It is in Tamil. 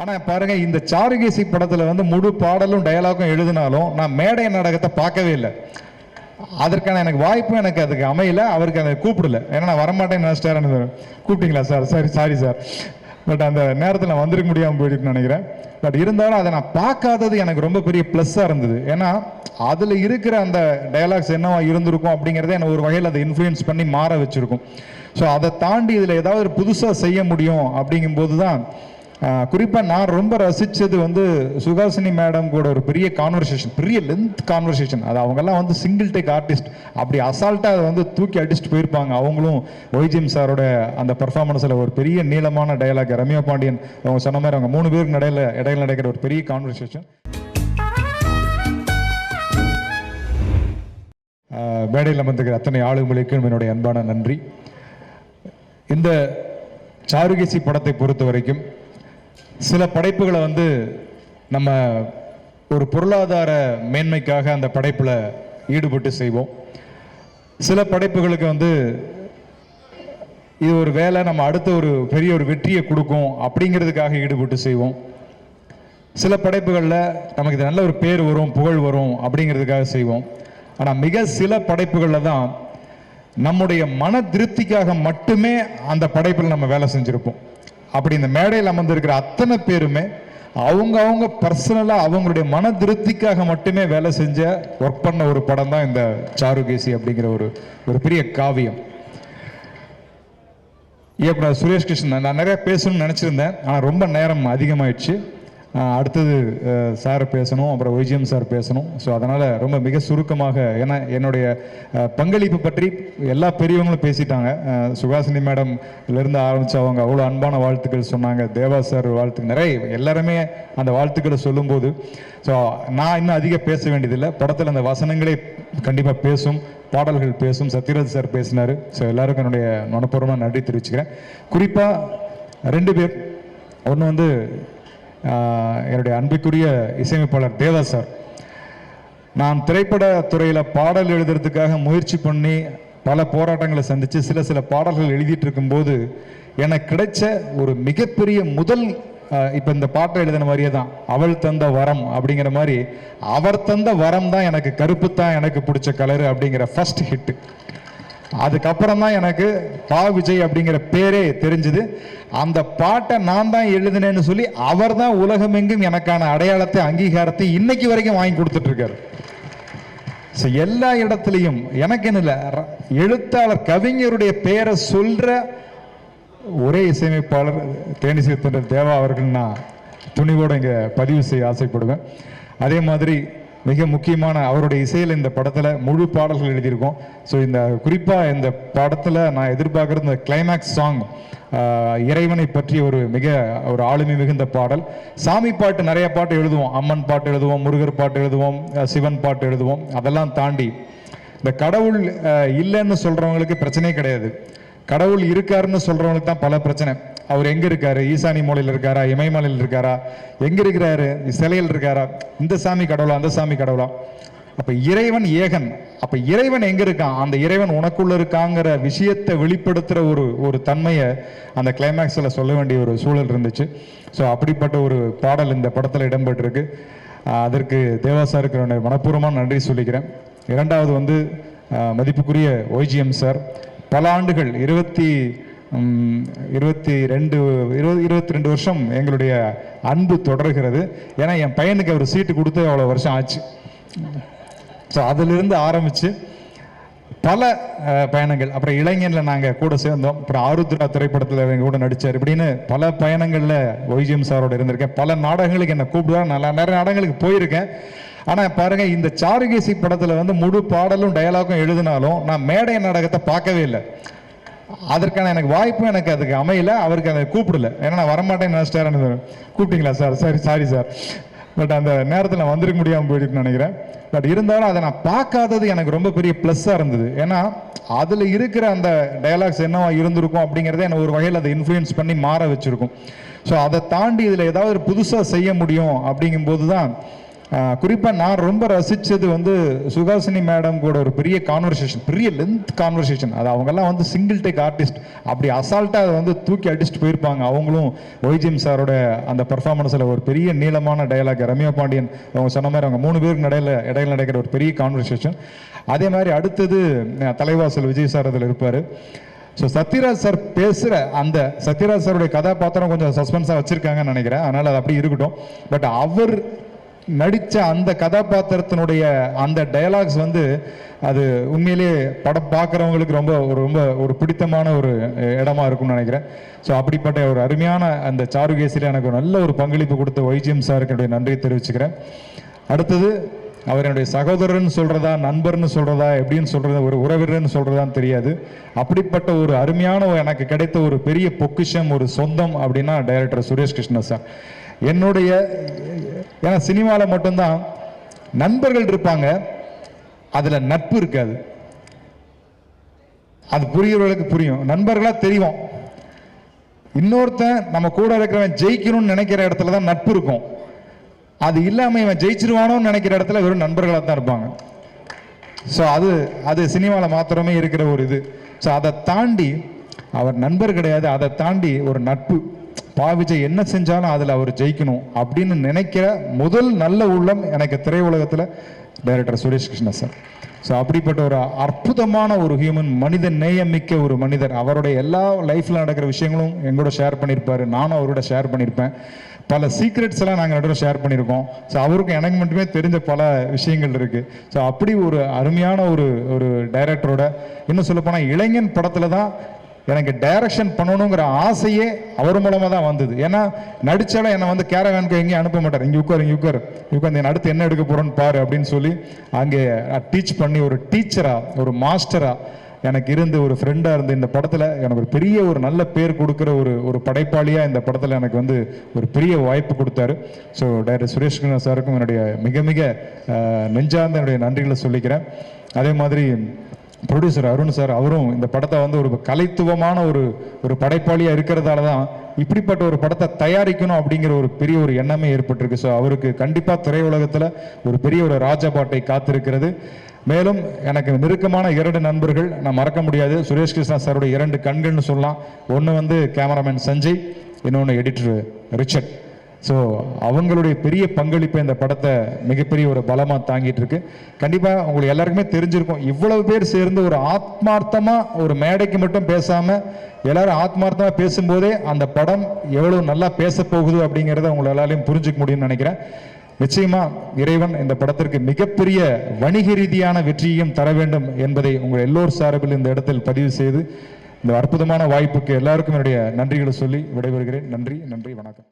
ஆனால் பாருங்க இந்த சாருகேசி படத்தில் வந்து முழு பாடலும் டயலாகும் எழுதினாலும் நான் மேடை நாடகத்தை பார்க்கவே இல்லை. அதற்கான எனக்கு வாய்ப்பும் எனக்கு அதுக்கு அமையல அவருக்கு அதை கூப்பிடல. ஏன்னா நான் வரமாட்டேன்னு நினச்சிட்டாரு கூப்பிட்டீங்களா சார்? சரி சாரி சார் பட் அந்த நேரத்தில் நான் வந்திருக்க முடியாமல் போயிடுன்னு நினைக்கிறேன். பட் இருந்தாலும் அதை நான் பார்க்காதது எனக்கு ரொம்ப பெரிய ப்ளஸ்ஸாக இருந்தது. ஏன்னா அதில் இருக்கிற அந்த டயலாக்ஸ் என்னவா இருந்திருக்கும் அப்படிங்கிறத என்னை ஒரு வகையில் அதை இன்ஃப்ளூயன்ஸ் பண்ணி மாற வச்சுருக்கும். ஸோ அதை தாண்டி இதில் ஏதாவது ஒரு புதுசாக செய்ய முடியும் அப்படிங்கும்போது தான் குறிப்பாக நான் ரொம்ப ரசித்தது வந்து சுகாசினி மேடம் கூட ஒரு பெரிய கான்வர்சேஷன் பெரிய லென்த் கான்வர்சேஷன் அது அவங்கெல்லாம் வந்து சிங்கிள் டேக் ஆர்டிஸ்ட் அப்படி அசால்ட்டாக அதை வந்து தூக்கி அடிச்சுட்டு போயிருப்பாங்க. அவங்களும் ஒய்ஜிஎம் சாரோட அந்த பர்ஃபார்மன்ஸில் ஒரு பெரிய நீளமான டயலாக் ரம்யா பாண்டியன் அவங்க சொன்ன மாதிரி அவங்க மூணு பேருக்கு இடையில இடையில நடக்கிற ஒரு பெரிய கான்வர்சேஷன் மேடையில் வந்திருக்கிற அத்தனை ஆளுங்களுக்கும் என்னுடைய அன்பான நன்றி. இந்த சாருகேசி படத்தை பொறுத்த வரைக்கும் சில படைப்புகளை வந்து நம்ம ஒரு பொருளாதார மேன்மைக்காக அந்த படைப்பில் ஈடுபட்டு செய்வோம். சில படைப்புகளுக்கு வந்து இது ஒரு வேலை நம்ம அடுத்த ஒரு பெரிய ஒரு வெற்றியை கொடுக்கும் அப்படிங்கிறதுக்காக ஈடுபட்டு செய்வோம். சில படைப்புகளில் நமக்கு இது நல்ல ஒரு பேர் வரும் புகழ் வரும் அப்படிங்கிறதுக்காக செய்வோம். ஆனால் மிக சில படைப்புகளில் தான் நம்முடைய மன திருப்திக்காக மட்டுமே அந்த படைப்பில் நம்ம வேலை செஞ்சுருப்போம். அப்படி இந்த மேடையில் அமர்ந்திருக்கிற அத்தனை பேருமே அவங்க அவங்க பர்சனலாக அவங்களுடைய மன திருப்திக்காக மட்டுமே வேலை செஞ்ச ஒர்க் பண்ண ஒரு படம் தான் இந்த சாருகேசி அப்படிங்கிற ஒரு ஒரு பெரிய காவியம். இயக்குனர் சுரேஷ் கிருஷ்ணன் நான் நிறைய பேசணும்னு நினச்சிருந்தேன் ஆனால் ரொம்ப நேரம் அதிகமாயிடுச்சு. அடுத்தது சார் பேசணும் அப்புறம் ஒய்ஜிஎம் சார் பேசணும். ஸோ அதனால் ரொம்ப மிக சுருக்கமாக ஏன்னா என்னுடைய பங்களிப்பு பற்றி எல்லா பெரியவங்களும் பேசிட்டாங்க. சுகாசினி மேடம் இருந்து ஆரம்பித்து அவங்க அவ்வளோ அன்பான வாழ்த்துக்கள் சொன்னாங்க. தேவா சார் வாழ்த்து நிறைய எல்லாருமே அந்த வாழ்த்துக்களை சொல்லும்போது ஸோ நான் இன்னும் அதிக பேச வேண்டியதில்லை. படத்தில் அந்த வசனங்களே கண்டிப்பாக பேசும் பாடல்கள் பேசும். சத்யராஜ் சார் பேசினார். ஸோ எல்லாருக்கும் என்னுடைய மனப்பூர்வமாக நன்றி தெரிவிச்சுக்கிறேன். குறிப்பாக ரெண்டு பேர். ஒன்று வந்து என்னுடைய அன்பிற்குரிய இசையமைப்பாளர் தேவா சார். நான் திரைப்பட துறையில் பாடல் எழுதுறதுக்காக முயற்சி பண்ணி பல போராட்டங்களை சந்தித்து சில சில பாடல்கள் எழுதிட்டு இருக்கும்போது எனக்கு கிடைச்ச ஒரு மிகப்பெரிய முதல் இப்போ இந்த பாட்டை எழுதின மாதிரியே தான் அவள் தந்த வரம் அப்படிங்கிற மாதிரி அவர் தந்த வரம் தான் எனக்கு கருப்பு தான் எனக்கு பிடிச்ச கலரு அப்படிங்கிற ஃபர்ஸ்ட் ஹிட்டு அதுக்கப்புறம் தான் எனக்கு கா விஜய் அப்படிங்கிற பேரே தெரிஞ்சுது. அந்த பாட்டை நான் தான் எழுதினேன்னு சொல்லி அவர் தான் உலகமெங்கும் எனக்கான அடையாளத்தை அங்கீகாரத்தை இன்னைக்கு வரைக்கும் வாங்கி கொடுத்துட்ருக்காரு. ஸோ எல்லா இடத்துலையும் எனக்கு என்ன இல்லை ர- எழுத்தாளர் கவிஞருடைய பெயரை சொல்கிற ஒரே இசையமைப்பாளர் தேனிசை தொண்டர் தேவா அவர்கள் நான் துணிவோடு இங்கே பதிவு செய்ய ஆசைப்படுவேன். அதே மாதிரி மிக முக்கியமான அவருடைய இசையில் இந்த படத்தில் முழு பாடல்கள் எழுதியிருக்கோம். ஸோ இந்த குறிப்பாக இந்த படத்தில் நான் எதிர்பார்க்குற இந்த கிளைமேக்ஸ் சாங் இறைவனை பற்றி ஒரு மிக ஒரு ஆளுமை மிகுந்த பாடல். சாமி பாட்டு நிறைய பாட்டு எழுதுவோம். அம்மன் பாட்டு எழுதுவோம் முருகர் பாட்டு எழுதுவோம் சிவன் பாட்டு எழுதுவோம். அதெல்லாம் தாண்டி இந்த கடவுள் இல்லைன்னு சொல்கிறவங்களுக்கு பிரச்சனையே கிடையாது. கடவுள் இருக்காருன்னு சொல்கிறவங்களுக்கு தான் பல பிரச்சனை. அவர் எங்க இருக்காரு? ஈசானி மூலையில் இருக்காரா? இமயமலையில் இருக்காரா? எங்க இருக்கிறாரு? சிலையில் இருக்காரா? இந்த சாமி கடவுளா? அந்த சாமி கடவுளா? அப்ப இறைவன் ஏகன். அப்ப இறைவன் எங்க இருக்கான்? அந்த இறைவன் உனக்குள்ள இருக்காங்கிற விஷயத்தை வெளிப்படுத்துற ஒரு ஒரு தன்மையை அந்த கிளைமேக்ஸ்ல சொல்ல வேண்டிய ஒரு சூழல் இருந்துச்சு. ஸோ அப்படிப்பட்ட ஒரு பாடல் இந்த படத்துல இடம்பெற்றிருக்கு. அதற்கு தேவாசாருக்கு என்னுடைய மனப்பூர்வமாக நன்றி சொல்லிக்கிறேன். இரண்டாவது வந்து மதிப்புக்குரிய ஒய்ஜிஎம் சார் பல ஆண்டுகள் இருபத்தி இருபத்தி ரெண்டு இருபது இருபத்தி ரெண்டு வருஷம் எங்களுடைய அன்பு தொடர்கிறது. ஏன்னா என் பையனுக்கு அவர் சீட்டு கொடுத்து அவ்வளோ வருஷம் ஆச்சு. ஸோ அதிலிருந்து ஆரம்பித்து பல பயணங்கள். அப்புறம் இளைஞனில் நாங்கள் கூட சேர்ந்தோம். அப்புறம் ஆருத்ரா திரைப்படத்தில் எங்கள் கூட நடித்தார் இப்படின்னு பல பயணங்களில் ஒய்ஜிஎம் சாரோட இருந்திருக்கேன். பல நாடகங்களுக்கு என்னை கூப்பிடுவாங்க நல்லா நிறைய நாடகங்களுக்கு போயிருக்கேன். ஆனால் பாருங்கள் இந்த சாருகேசி படத்தில் வந்து முழு பாடலும் டயலாகும் எழுதினாலும் நான் மேடை நாடகத்தை பார்க்கவே இல்லை. அதற்கான எனக்கு வாய்ப்பும் எனக்கு அதுக்கு அமையல அவருக்கு அதை கூப்பிடல. ஏன்னா நான் வரமாட்டேன்னு நினச்சிட்டாரு கூப்பிட்டீங்களா சார்? சரி சாரி சார் பட் அந்த நேரத்தில் நான் முடியாமல் போயிடுன்னு நினைக்கிறேன். பட் இருந்தாலும் அதை நான் பார்க்காதது எனக்கு ரொம்ப பெரிய ப்ளஸ்ஸாக இருந்தது. ஏன்னா அதில் இருக்கிற அந்த டயலாக்ஸ் என்னவா இருந்திருக்கும் அப்படிங்கிறத என்னை ஒரு வகையில் அதை இன்ஃப்ளூயன்ஸ் பண்ணி மாற வச்சுருக்கும். ஸோ அதை தாண்டி இதில் ஏதாவது ஒரு புதுசாக செய்ய முடியும் அப்படிங்கும்போது தான் குறிப்பாக நான் ரொம்ப ரசித்தது வந்து சுகாசினி மேடம் கூட ஒரு பெரிய கான்வர்சேஷன் பெரிய லென்த் கான்வர்சேஷன் அது அவங்கெல்லாம் வந்து சிங்கிள் டேக் ஆர்டிஸ்ட் அப்படி அசால்ட்டாக அதை வந்து தூக்கி அடிச்சுட்டு போயிருப்பாங்க. அவங்களும் ஒய்ஜிஎம் சாரோட அந்த பர்ஃபார்மன்ஸில் ஒரு பெரிய நீளமான டயலாக் ரம்யா பாண்டியன் அவங்க சொன்ன மாதிரி அவங்க மூணு பேருக்கு இடையில இடையில நடக்கிற ஒரு பெரிய கான்வர்சேஷன் அதே மாதிரி அடுத்தது தலைவாசல் விஜய் சார் அதில் இருப்பார். ஸோ சத்யராஜ் சார் பேசுகிற அந்த சத்யராஜ் சாருடைய கதாபாத்திரம் கொஞ்சம் சஸ்பென்ஸாக வச்சுருக்காங்கன்னு நினைக்கிறேன். அதனால் அது அப்படி இருக்கட்டும். பட் அவர் நடித்த அந்த கதாபாத்திரத்தினுடைய அந்த டயலாக்ஸ் வந்து அது உண்மையிலேயே படம் பார்க்குறவங்களுக்கு ரொம்ப ஒரு ரொம்ப ஒரு பிடித்தமான ஒரு இடமா இருக்கும்னு நினைக்கிறேன். ஸோ அப்படிப்பட்ட ஒரு அருமையான அந்த சாருகேசியில் எனக்கு ஒரு நல்ல ஒரு பங்களிப்பு கொடுத்த ஒய்ஜிஎம் சாருக்கு என்னுடைய நன்றியை தெரிவிச்சுக்கிறேன். அடுத்தது அவர் என்னுடைய சகோதரர்னு சொல்கிறதா நண்பர்னு சொல்கிறதா எப்படின்னு சொல்றது ஒரு உறவினர்னு சொல்றதான்னு தெரியாது. அப்படிப்பட்ட ஒரு அருமையான ஒரு எனக்கு கிடைத்த ஒரு பெரிய பொக்கிஷம் ஒரு சொந்தம் அப்படின்னா டைரக்டர் சுரேஷ் கிருஷ்ணா சார் என்னுடைய ஏன்னா சினிமாவில் மட்டும்தான் நண்பர்கள் இருப்பாங்க. அதில் நட்பு இருக்காது. அது புரியவர்களுக்கு புரியும். நண்பர்களாக தெரியும் இன்னொருத்தன் நம்ம கூட இருக்கிறவன் ஜெயிக்கணும்னு நினைக்கிற இடத்துல தான் நட்பு இருக்கும். அது இல்லாமல் இவன் ஜெயிச்சிருவானோன்னு நினைக்கிற இடத்துல வெறும் நண்பர்களாக தான் இருப்பாங்க. ஸோ அது அது சினிமாவில் மாத்திரமே இருக்கிற ஒரு இது. ஸோ அதை தாண்டி அவர் நண்பர் கிடையாது. அதை தாண்டி ஒரு நட்பு. பாவிஜய் என்ன செஞ்சாலும் அதில் அவர் ஜெயிக்கணும் அப்படின்னு நினைக்கிற முதல் நல்ல உள்ளம் எனக்கு திரையுலகத்தில் director Suresh Krishna sir so அப்படிப்பட்ட ஒரு அற்புதமான ஒரு ஹியூமன் மனிதன் நேயமிக்க ஒரு மனிதர். அவருடைய எல்லா லைஃப்பில் நடக்கிற விஷயங்களும் எங்கூட ஷேர் பண்ணியிருப்பாரு நானும் அவரோட ஷேர் பண்ணியிருப்பேன் பல சீக்ரெட்ஸ் எல்லாம் நாங்கள் நடுவில் ஷேர் பண்ணியிருக்கோம் ஸோ அவருக்கும் எனக்கு மட்டுமே தெரிஞ்ச பல விஷயங்கள் இருக்குது ஸோ அப்படி ஒரு அருமையான ஒரு ஒரு டைரக்டரோட இன்னும் சொல்லப்போனால் இளைஞன் படத்தில் தான் எனக்கு டைரக்ஷன் பண்ணணுங்கிற ஆசையே அவர் மூலமாக தான் வந்தது. ஏன்னா நடித்தாலும் என்னை வந்து கேரவேனுக்கு எங்கேயும் அனுப்ப மாட்டார். இங்கே உட்கார் இங்கே உட்கார். உட்காந்து அடுத்து என்ன எடுக்க போகிறோன்னு பாரு அப்படின்னு சொல்லி அங்கே டீச் பண்ணி ஒரு டீச்சராக ஒரு மாஸ்டராக எனக்கு இருந்து ஒரு ஃப்ரெண்டாக இருந்து இந்த படத்தில் எனக்கு ஒரு பெரிய ஒரு நல்ல பேர் கொடுக்குற ஒரு ஒரு படைப்பாளியாக இந்த படத்தில் எனக்கு வந்து ஒரு பெரிய வாய்ப்பு கொடுத்தாரு. ஸோ டைரக்டர் சுரேஷ்குமார் சாருக்கும் என்னுடைய மிக மிக நெஞ்சார்ந்த என்னுடைய நன்றிகளை சொல்லிக்கிறேன். அதே மாதிரி ப்ரொடியூசர் அருண் சார் அவரும் இந்த படத்தை வந்து ஒரு கலைத்துவமான ஒரு ஒரு படைப்பாளியாக இருக்கிறதால தான் இப்படிப்பட்ட ஒரு படத்தை தயாரிக்கணும் அப்படிங்கிற ஒரு பெரிய ஒரு எண்ணமே ஏற்பட்டிருக்கு. ஸோ அவருக்கு கண்டிப்பாக திரையுலகத்தில் ஒரு பெரிய ஒரு ராஜபாட்டை காத்திருக்கிறது. மேலும் எனக்கு நெருக்கமான இரண்டு நண்பர்கள் நான் மறக்க முடியாது சுரேஷ் கிருஷ்ணா சாருடைய இரண்டு கண்கள்னு சொல்லலாம். ஒன்று வந்து கேமராமேன் சஞ்சய் இன்னொன்று எடிட்டர் ரிச்சர்ட். ஸோ அவங்களுடைய பெரிய பங்களிப்பு இந்த படத்தை மிகப்பெரிய ஒரு பலமாக தாங்கிட்டு இருக்கு. கண்டிப்பாக உங்களுக்கு எல்லாருக்குமே தெரிஞ்சிருக்கும். இவ்வளவு பேர் சேர்ந்து ஒரு ஆத்மார்த்தமாக ஒரு மேடைக்கு மட்டும் பேசாமல் எல்லாரும் ஆத்மார்த்தமாக பேசும்போதே அந்த படம் எவ்வளோ நல்லா பேச போகுது அப்படிங்கிறத உங்களை எல்லாரையும் புரிஞ்சுக்க முடியும்னு நினைக்கிறேன். நிச்சயமா இறைவன் இந்த படத்திற்கு மிகப்பெரிய வணிக ரீதியான வெற்றியையும் தர வேண்டும் என்பதை உங்கள் எல்லோர் சார்பில் இந்த இடத்தில் பதிவு செய்து இந்த அற்புதமான வாய்ப்புக்கு எல்லாருக்கும் என்னுடைய நன்றிகளை சொல்லி விடைபெறுகிறேன். நன்றி நன்றி வணக்கம்.